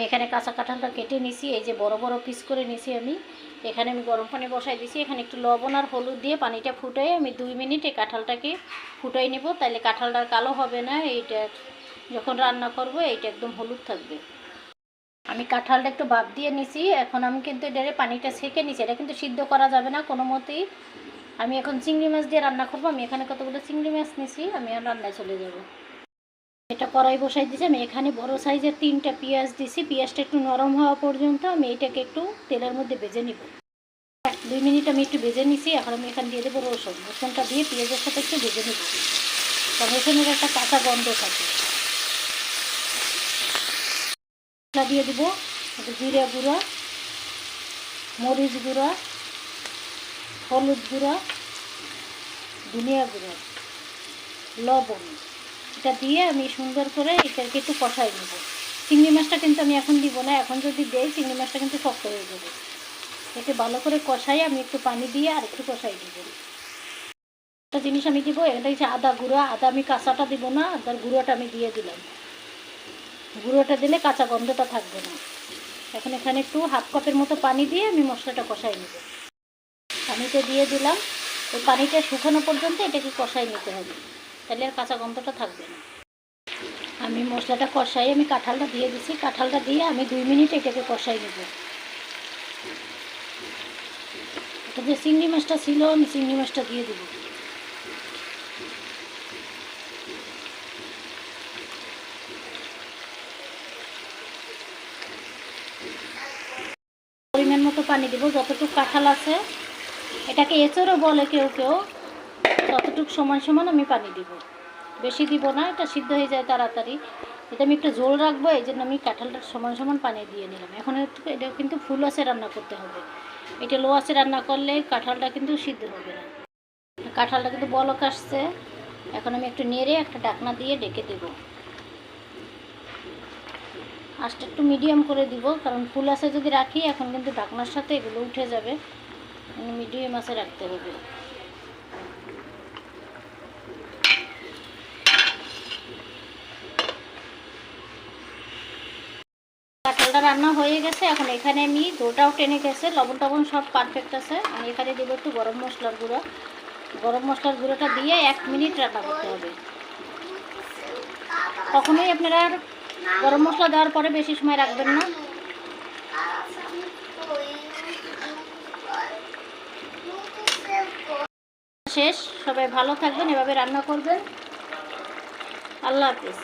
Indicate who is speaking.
Speaker 1: আমি এখানে কাঁচা কাঁঠালটা কেটে নিছি, এই যে বড় বড় পিস করে নিছি আমি। এখানে আমি গরম পানি বসাই দিছি, এখানে একটু লবণ আর হলুদ দিয়ে পানিটা ফুটাই আমি দুই মিনিট এই কাঁঠালটাকে ফুটাই নেব। তাহলে কাঁঠালটা কালো হবে না, এইটা যখন রান্না করব এইটা একদম হলুদ থাকবে। আমি কাঁঠালটা একটু ভাপ দিয়ে নিছি, এখন আমি কিন্তু এটারে পানিটা সেকে নিছি, এটা কিন্তু সিদ্ধ করা যাবে না কোনো মতেই। আমি এখন চিংড়ি মাছ দিয়ে রান্না করব, আমি এখানে কতগুলো চিংড়ি মাছ নিছি, আমি রান্নায় চলে যাব। এটা কড়াই বসাই দিয়েছি, আমি এখানে বড় সাইজের তিনটা পেঁয়াজ দিছি পেঁয়াজটা একটু নরম হওয়া পর্যন্ত আমি এটাকে একটু তেলের মধ্যে ভেজে নিব। দুই মিনিট আমি একটু ভেজে নিছি, এখন আমি এখানে দিয়ে দেবো রসুন। রসুনটা দিয়ে পেঁয়াজের সাথে একটু ভেজে নিব। রসুনের একটা কাঁচা গন্ধ থাকে। দিয়ে দেবো জিরা গুঁড়া, মরিচ গুঁড়া, হলুদ গুঁড়া, ধনিয়া গুঁড়া, লবণ। এটা দিয়ে আমি সুন্দর করে এটাকে একটু কষাই নেব। চিংড়ি মাছটা কিন্তু আমি এখন দিব না, এখন যদি দেই চিংড়ি মাছটা কিন্তু শক্ত হয়ে যাবে। এতে ভালো করে কষাই আমি একটু পানি দিয়ে আর একটু কষাই দিব একটা জিনিস আমি দিব এটা হচ্ছে আদা গুঁড়া, আদা আমি কাঁচাটা দিব না, আদার গুঁড়োটা আমি দিয়ে দিলাম। গুঁড়োটা দিলে কাঁচা গন্ধটা থাকবে না। এখন এখানে একটু হাফ কাপের মতো পানি দিয়ে আমি মশলাটা কষাই নেব। পানিটা দিয়ে দিলাম। ওই পানিটা শুকানো পর্যন্ত এটাকে কষাই নিতে হবে। তাহলে আর কাঁচা গন্ধটা থাকবে না। আমি মশলাটা কষাই, আমি কাঁঠালটা দিয়ে দিছি। কাঁঠালটা দিয়ে আমি দুই মিনিট এটাকে কষাই নেব। এটা যে চিংড়ি মাছটা ছিল, আমি চিংড়ি মাছটা দিয়ে দেবো। পরিমাণ মতো পানি দেবো, যতটুকু কাঁঠাল আছে। এটাকে এঁচড়ও বলে কেউ কেউ। ততটুকু সমান সমান আমি পানি দিব। বেশি দিব না, এটা সিদ্ধ হয়ে যায় তাড়াতাড়ি। এটা আমি একটু ঝোল রাখব, এই জন্য আমি কাঁঠালটা সমান সমান পানি দিয়ে নিলাম। এখন এটা কিন্তু ফুল আছে রান্না করতে হবে। এটা লো আছে রান্না করলে কাঁঠালটা কিন্তু সিদ্ধ হবে না। কাঁঠালটা কিন্তু বলক আসছে। এখন আমি একটু নেড়ে একটা ডাকনা দিয়ে ডেকে দেবো। আঁচটা একটু মিডিয়াম করে দিব, কারণ ফুল আছে যদি রাখি, এখন কিন্তু ঢাকনার সাথে এগুলো উঠে যাবে। মিডিয়াম আছে রাখতে হবে। কাঁঠালটা রান্না হয়ে গেছে। এখন এখানে আমি দোটাও টেনে গেছে। লবণ টবণ সব পারফেক্ট আছে। আমি এখানে দেবো একটু গরম মশলার গুঁড়ো। গরম মশলার গুঁড়োটা দিয়ে এক মিনিট রান্না করতে হবে। কখনোই আপনারা গরম মশলা দেওয়ার পরে বেশি সময় রাখবেন না। শেষ। সবাই ভালো থাকবেন, এভাবে রান্না করবেন। আল্লাহ হাফিজ।